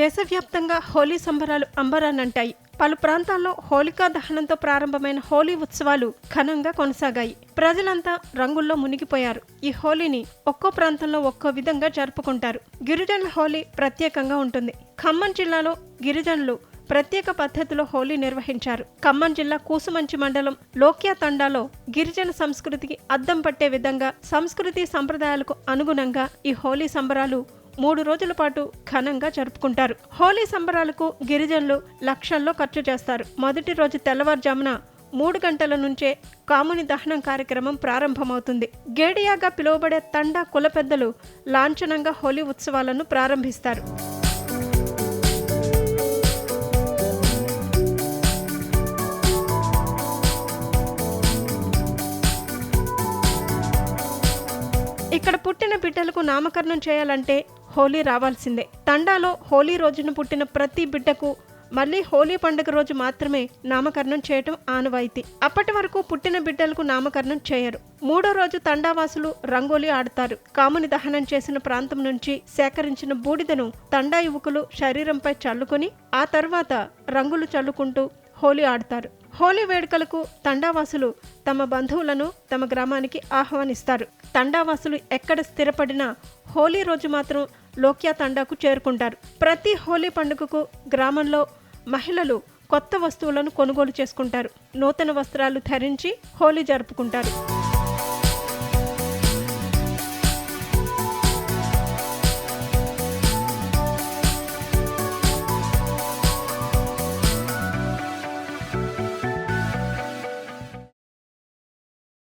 దేశవ్యాప్తంగా హోలీ సంబరాలు అంబరాన్నంటాయి. పలు ప్రాంతాల్లో హోలికా దహనంతో ప్రారంభమైన హోలీ ఉత్సవాలు ఘనంగా కొనసాగాయి. ప్రజలంతా రంగుల్లో మునిగిపోయారు. ఈ హోలీని ఒక్కో ప్రాంతంలో ఒక్కో విధంగా జరుపుకుంటారు. గిరిజనుల హోలీ ప్రత్యేకంగా ఉంటుంది. ఖమ్మం జిల్లాలో గిరిజనులు ప్రత్యేక పద్ధతిలో హోలీ నిర్వహించారు. ఖమ్మం జిల్లా కూసుమంచి మండలం లోక్యా తండాలో గిరిజన సంస్కృతికి అద్దం పట్టే విధంగా సంస్కృతి సంప్రదాయాలకు అనుగుణంగా ఈ హోలీ సంబరాలు మూడు రోజుల పాటు ఘనంగా జరుపుకుంటారు. హోలీ సంబరాలకు గిరిజనులు లక్షల్లో ఖర్చు చేస్తారు. మొదటి రోజు తెల్లవారుజామున మూడు గంటల నుంచే కాముని దహనం కార్యక్రమం ప్రారంభమవుతుంది. గేడియాగా పిలువబడే తండా కుల పెద్దలు లాంఛనంగా హోలీ ఉత్సవాలను ప్రారంభిస్తారు. ఇక్కడ పుట్టిన బిడ్డలకు నామకరణం చేయాలంటే హోలీ రావాల్సిందే. తండాలో హోలీ రోజున పుట్టిన ప్రతి బిడ్డకు మళ్ళీ హోలీ పండుగ రోజు మాత్రమే నామకరణం చేయటం ఆనవాయితీ. అప్పటి వరకు పుట్టిన బిడ్డలకు నామకరణం చేయరు. మూడో రోజు తండావాసులు రంగోలీ ఆడతారు. కాముని దహనం చేసిన ప్రాంతం నుంచి సేకరించిన బూడిదను తండా యువకులు శరీరంపై చల్లుకొని ఆ తర్వాత రంగులు చల్లుకుంటూ హోలీ ఆడతారు. హోలీ వేడుకలకు తండావాసులు తమ బంధువులను తమ గ్రామానికి ఆహ్వానిస్తారు. తండావాసులు ఎక్కడ స్థిరపడినా హోలీ రోజు మాత్రం లోక్యా తండాకు చేరుకుంటారు. ప్రతి హోలీ పండుగకు గ్రామంలో మహిళలు కొత్త వస్తువులను కొనుగోలు చేసుకుంటారు. నూతన వస్త్రాలు ధరించి హోలీ జరుపుకుంటారు.